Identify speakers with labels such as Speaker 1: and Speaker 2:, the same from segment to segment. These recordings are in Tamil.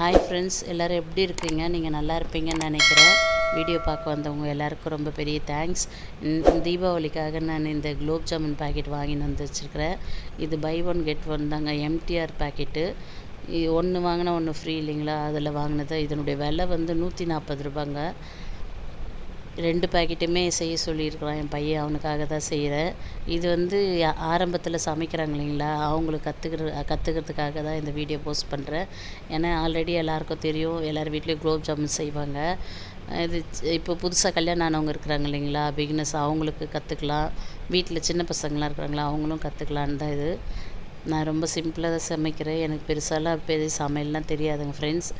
Speaker 1: ஹாய் ஃப்ரெண்ட்ஸ் எல்லோரும் எப்படி இருக்கீங்க? நீங்கள் நல்லா இருப்பீங்கன்னு நினைக்கிறேன். வீடியோ பார்க்க வந்தவங்க எல்லாருக்கும் ரொம்ப பெரிய தேங்க்ஸ் தீபாவளிக்காக நான் இந்த குலோப் ஜாமுன் பாக்கெட் வாங்கின்னு வந்து வச்சுருக்கிறேன். இது பை ஒன் கெட் ஒன் தாங்க எம்டிஆர் பாக்கெட்டு ஒன்று வாங்கினா ஒன்று ஃப்ரீ இல்லைங்களா? அதில் வாங்கினது. இதனுடைய விலை வந்து நூற்றி நாற்பது ரூபாங்க. ரெண்டு பாக்கெட்டுமே செய்ய சொல்லியிருக்கிறான் என் பையன் அவனுக்காக தான் செய்கிறேன் இது வந்து ஆரம்பத்தில் சமைக்கிறாங்க இல்லைங்களா? அவங்களுக்கு கற்றுக்கிற கற்றுக்கிறதுக்காக தான் இந்த வீடியோ போஸ்ட் பண்ணுறேன் ஏன்னா ஆல்ரெடி எல்லாருக்கும் தெரியும் எல்லோரும் வீட்லேயும் குலோப் ஜாமுன் செய்வாங்க. இது இப்போ புதுசாக கல்யாணம் ஆனவங்க இருக்கிறாங்க இல்லைங்களா? பிகினஸ் அவங்களுக்கு கற்றுக்கலாம் வீட்டில் சின்ன பசங்களாம் இருக்கிறாங்களா? அவங்களும் கற்றுக்கலான்னு தான் இது. நான் ரொம்ப சிம்பிளாக தான் சமைக்கிறேன். எனக்கு பெருசாலாம் பெரிய சமையல்லாம் தெரியாதுங்க ஃப்ரெண்ட்ஸ்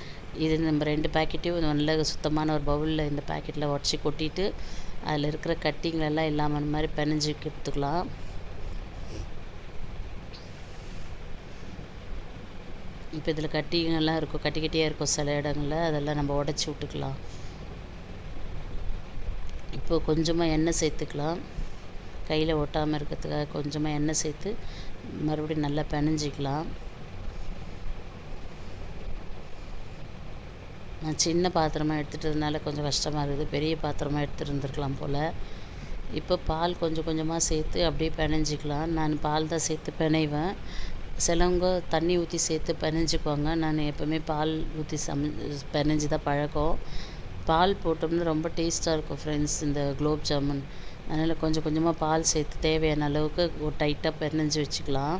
Speaker 1: இது நம்ம ரெண்டு பேக்கெட்டையும் நல்ல சுத்தமான ஒரு பவுலில் இந்த பேக்கெட்டில் உடச்சி கொட்டிட்டு அதில் இருக்கிற கட்டிங்களெல்லாம் இல்லாமல் அந்த மாதிரி பிணைஞ்சி எடுத்துக்கலாம். இப்போ இதில் கட்டிங்கெல்லாம் இருக்கும். கட்டி கட்டியாக இருக்கும் சில இடங்களில். அதெல்லாம் நம்ம உடச்சி விட்டுக்கலாம். இப்போ கொஞ்சமாக எண்ணெய் சேர்த்துக்கலாம். கையில் ஒட்டாமல் இருக்கிறதுக்காக கொஞ்சமாக எண்ணெய் சேர்த்து மறுபடியும் நல்லா பிணைஞ்சிக்கலாம். நான் சின்ன பாத்திரமாக எடுத்துட்டதுனால கொஞ்சம் கஷ்டமாக இருக்குது. பெரிய பாத்திரமாக எடுத்துகிட்டு இருந்திருக்கலாம் போல். இப்போ பால் கொஞ்சம் கொஞ்சமாக சேர்த்து அப்படியே பிணைஞ்சிக்கலாம். நான் பால் தான் சேர்த்து பிணைவேன். சிலவங்க தண்ணி ஊற்றி சேர்த்து பிணைஞ்சிக்குவாங்க. நான் எப்போவுமே பால் ஊற்றி சம பிணைஞ்சி தான் பழக்கம். பால் போட்டோம்னா ரொம்ப டேஸ்ட்டாக இருக்கும் ஃப்ரெண்ட்ஸ் இந்த குலோப் ஜாமுன். அதனால் கொஞ்சம் கொஞ்சமாக பால் சேர்த்து தேவையான அளவுக்கு ஒரு டைட்டாக பிணைஞ்சி வச்சுக்கலாம்.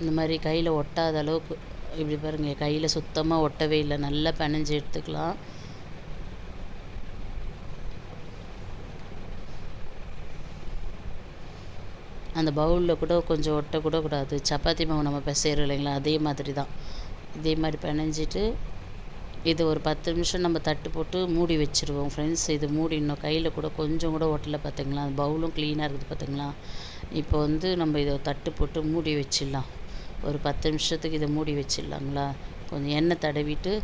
Speaker 1: இந்த மாதிரி கையில் ஒட்டாத அளவுக்கு இப்படி பாருங்கள் கையில் சுத்தமாக ஒட்டவே இல்லை. நல்லா பிணைஞ்சி எடுத்துக்கலாம். அந்த பவுலில் கூட கொஞ்சம் ஒட்டக்கூட கூடாது. சப்பாத்தி மாவு நம்ம பிசைறோம் இல்லைங்களா? அதே மாதிரி தான். இதே மாதிரி பிணைஞ்சிட்டு இது ஒரு பத்து நிமிஷம் நம்ம தட்டு போட்டு மூடி வச்சுருவோம் ஃப்ரெண்ட்ஸ் இது மூடி இன்னும் கையில் கூட கொஞ்சம் கூட ஒட்டலை பார்த்துங்களா அந்த பவுலும் க்ளீனாக இருக்குது பார்த்துங்களா இப்போ வந்து நம்ம இதை தட்டு போட்டு மூடி வச்சிடலாம். ஒரு பத்து நிமிஷத்துக்கு இதை மூடி வச்சிடலாங்களா? கொஞ்சம் எண்ணெய் தடவிட்டு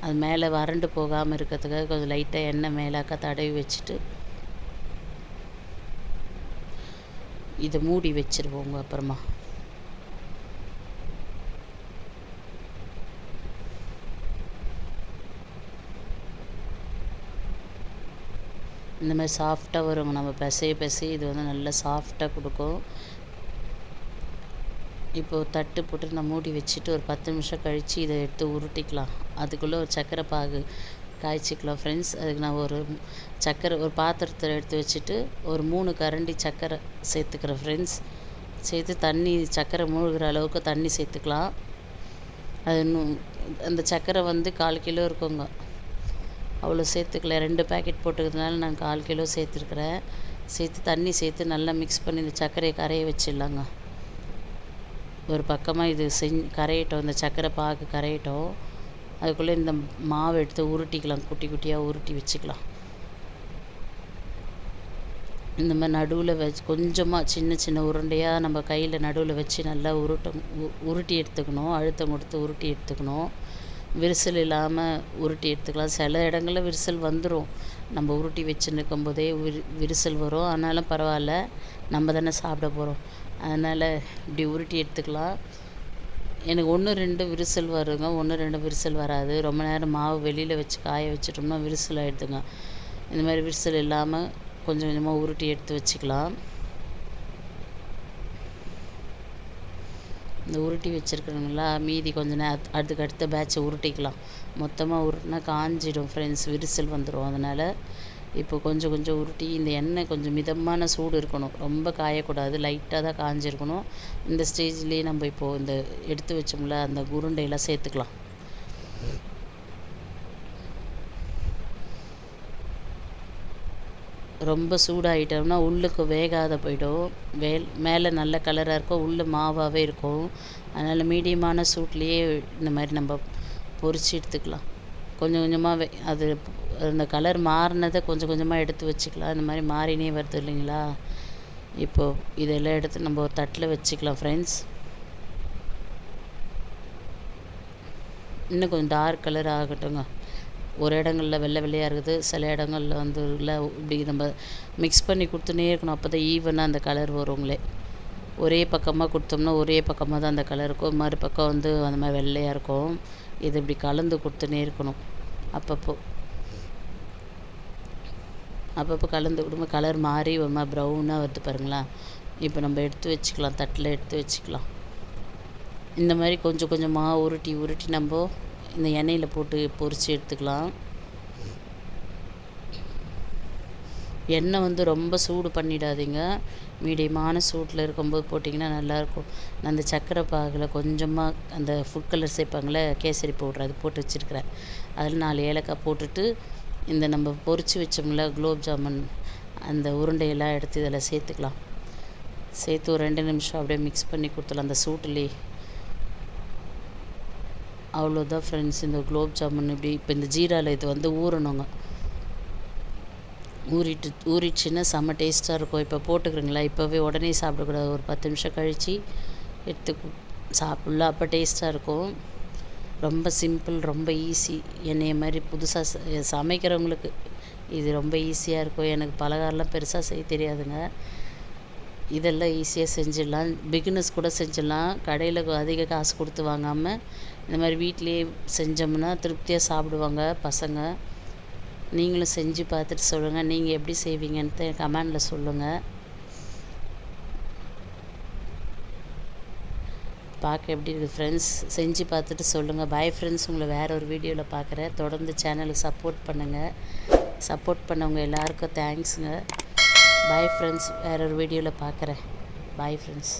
Speaker 1: அது மேலே வறண்டு போகாமல் இருக்கிறதுக்காக கொஞ்சம் லைட்டாக எண்ணெய் மேலாக்கா தடவி வச்சுட்டு இதை மூடி வச்சுருவோங்க அப்புறமா. இந்த மாதிரி சாஃப்டாக வருங்க. நம்ம பிசைய பிசைய இது வந்து நல்லா சாஃப்டாக கொடுக்கும். இப்போது தட்டு போட்டு நான் மூடி வச்சுட்டு ஒரு பத்து நிமிஷம் கழித்து இதை எடுத்து உருட்டிக்கலாம். அதுக்குள்ளே ஒரு சர்க்கரை பாகு காய்ச்சிக்கலாம் ஃப்ரெண்ட்ஸ் அதுக்கு நான் ஒரு சர்க்கரை ஒரு பாத்திரத்தில் எடுத்து வச்சுட்டு ஒரு மூணு கரண்டி சர்க்கரை சேர்த்துக்கிறேன் ஃப்ரெண்ட்ஸ் சேர்த்து தண்ணி சர்க்கரை மூழ்கிற அளவுக்கு தண்ணி சேர்த்துக்கலாம். அது அந்த சர்க்கரை வந்து கால் கிலோ இருக்குங்க. அவ்வளோ சேர்த்துக்கல. ரெண்டு பேக்கெட் போட்டுக்கிறதுனால நான் கால் கிலோ சேர்த்துருக்குறேன். சேர்த்து தண்ணி சேர்த்து நல்லா மிக்ஸ் பண்ணி இந்த சர்க்கரையை கரைய வச்சிடலாங்க. ஒரு பக்கமாக இது செஞ் கரையட்டும் இந்த சக்கரை பாகு கரையட்டும். அதுக்குள்ளே இந்த மாவு எடுத்து உருட்டிக்கலாம் குட்டி குட்டியாக உருட்டி வச்சுக்கலாம். இந்த மாதிரி நடுவில் வச்சு கொஞ்சமாக சின்ன சின்ன உருண்டையாக நம்ம கையில் நடுவில் வச்சு நல்லா உருட்டும் உருட்டி எடுத்துக்கணும். அழுத்தம் கொடுத்து உருட்டி எடுத்துக்கணும். விரிசல் இல்லாமல் உருட்டி எடுத்துக்கலாம். சில இடங்களில் விரிசல் வந்துடும் நம்ம உருட்டி வச்சுன்னு இருக்கும்போதே விரி விரிசல் வரும். ஆனாலும் பரவாயில்ல. நம்ம தானே சாப்பிட போகிறோம் அதனால் இப்படி உருட்டி எடுத்துக்கலாம். எனக்கு ஒன்று ரெண்டு விரிசல் வருங்க ஒன்று ரெண்டு விரிசல் வராது. ரொம்ப நேரம் மாவு வெளியில் வச்சு காய வச்சிட்டோம்னா விரிசல் ஆகிடுதுங்க இந்த மாதிரி விரிசல் இல்லாமல் கொஞ்சம் கொஞ்சமாக உருட்டி எடுத்து வச்சுக்கலாம். இந்த உருட்டி வச்சுருக்குறீங்களா மீதி கொஞ்சம் நே அதுக்கு அடுத்த பேட்சை உருட்டிக்கலாம். மொத்தமாக உருட்டினா காஞ்சிடும் ஃப்ரெண்ட்ஸ் விரிசல் வந்துடும் அதனால் இப்போ கொஞ்சம் கொஞ்சம் உருட்டி இந்த எண்ணெய் கொஞ்சம் மிதமான சூடு இருக்கணும். ரொம்ப காயக்கூடாது. லைட்டாக தான் காஞ்சிருக்கணும். இந்த ஸ்டேஜ்லேயே நம்ம இப்போது இந்த எடுத்து வச்சோம்ல அந்த உருண்டையெல்லாம் சேர்த்துக்கலாம். ரொம்ப சூடாகிட்டோம்னா உள்ளுக்கு வேகாத போயிடும். வேல் மேலே நல்ல கலராக இருக்கும். உள்ளே மாவாகவே இருக்கும். அதனால் மீடியமான சூட்லேயே இந்த மாதிரி நம்ம பொரிச்சு எடுத்துக்கலாம். கொஞ்சம் கொஞ்சமாக அது அந்த கலர் மாறினதை கொஞ்சம் கொஞ்சமாக எடுத்து வச்சுக்கலாம். இந்த மாதிரி மாறினே வருது இல்லைங்களா? இப்போது இதெல்லாம் எடுத்து நம்ம ஒரு தட்டில் வச்சுக்கலாம் ஃப்ரெண்ட்ஸ் இன்னும் கொஞ்சம் டார்க் கலர் ஆகட்டுங்க ஒரு இடங்களில் வெள்ளை வெள்ளையாக இருக்குது சில இடங்களில் வந்து இல்லை இப்படி நம்ம மிக்ஸ் பண்ணி கொடுத்துனே இருக்கணும். அப்போ தான் ஈவனாக அந்த கலர் வருங்களே. ஒரே பக்கமாக கொடுத்தோம்னா ஒரே பக்கமாக தான் அந்த கலர் இருக்கும். மறுபக்கம் வந்து அந்த மாதிரி வெள்ளையாக இருக்கும். இது இப்படி கலந்து கொடுத்துனே இருக்கணும். அப்பப்போ. அப்பப்போ கலந்து கொடுங்க கலர் மாறி ஒரு மாதிரி ப்ரௌனாக வருது பாருங்களேன் இப்போ நம்ம எடுத்து வச்சுக்கலாம். தட்டில் எடுத்து வச்சுக்கலாம். இந்த மாதிரி கொஞ்சம் கொஞ்சமாக உருட்டி உருட்டி நம்ம இந்த எண்ணெயில் போட்டு பொரித்து எடுத்துக்கலாம். எண்ணெய் வந்து ரொம்ப சூடு பண்ணிடாதீங்க. மீடியமான சூட்டில் இருக்கும்போது போட்டிங்கன்னா நல்லாயிருக்கும். நான் அந்த சக்கரை பாகில் கொஞ்சமாக அந்த ஃபுட் கலர் சேர்ப்பாங்களே கேசரி பவுட்ரு அது போட்டு வச்சுருக்கிறேன். அதில் நாலு ஏலக்காய் போட்டுட்டு இந்த நம்ம பொறிச்சு வச்சோம்ல குலோப் ஜாமுன் அந்த உருண்டையெல்லாம் எடுத்து இதில் சேர்த்துக்கலாம். சேர்த்து ஒரு ரெண்டு நிமிஷம் அப்படியே மிக்ஸ் பண்ணி கொடுத்துலாம் அந்த சூட்டுலேயே அவ்வளோதான் ஃப்ரெண்ட்ஸ் இந்த குலோப் ஜாமுன் இப்படி இப்போ இந்த ஜீராவில் இது வந்து ஊறணுங்க. ஊறிட்டு ஊறிடுச்சுன்னா செம்ம டேஸ்ட்டாக இருக்கும். இப்போ போட்டுக்கிறீங்களா? இப்போவே உடனே சாப்பிடக்கூடாது. ஒரு பத்து நிமிஷம் கழித்து எடுத்து சாப்பிட்லாம் அப்போ டேஸ்ட்டாக இருக்கும். ரொம்ப சிம்பிள் ரொம்ப ஈஸி என்னைய மாதிரி புதுசாக சமைக்கிறவங்களுக்கு இது ரொம்ப ஈஸியாக இருக்கும். எனக்கு பலகாரம்லாம் பெருசாக செய்ய தெரியாதுங்க. இதெல்லாம் ஈஸியாக செஞ்சிடலாம். பிகினஸ் கூட செஞ்சிடலாம். கடையில் அதிக காசு கொடுத்து வாங்காமல் இந்த மாதிரி வீட்டிலேயே செஞ்சோம்னா திருப்தியாக சாப்பிடுவாங்க பசங்க. நீங்களும் செஞ்சு பார்த்துட்டு சொல்லுங்கள் நீங்கள் எப்படி செய்வீங்கன்ட்டு கமெண்டில் சொல்லுங்கள் பார்க்க எப்படி இருக்குது ஃப்ரெண்ட்ஸ் செஞ்சு பார்த்துட்டு சொல்லுங்கள் பாய் ஃப்ரெண்ட்ஸ் உங்களை வேறு ஒரு வீடியோவில் பார்க்குறேன். தொடர்ந்து சேனலுக்கு சப்போர்ட் பண்ணுங்கள் சப்போர்ட் பண்ணவங்க எல்லாருக்கும் தேங்க்ஸுங்க பாய் ஃப்ரெண்ட்ஸ் வேறு ஒரு வீடியோவில் பார்க்குறேன். Bye friends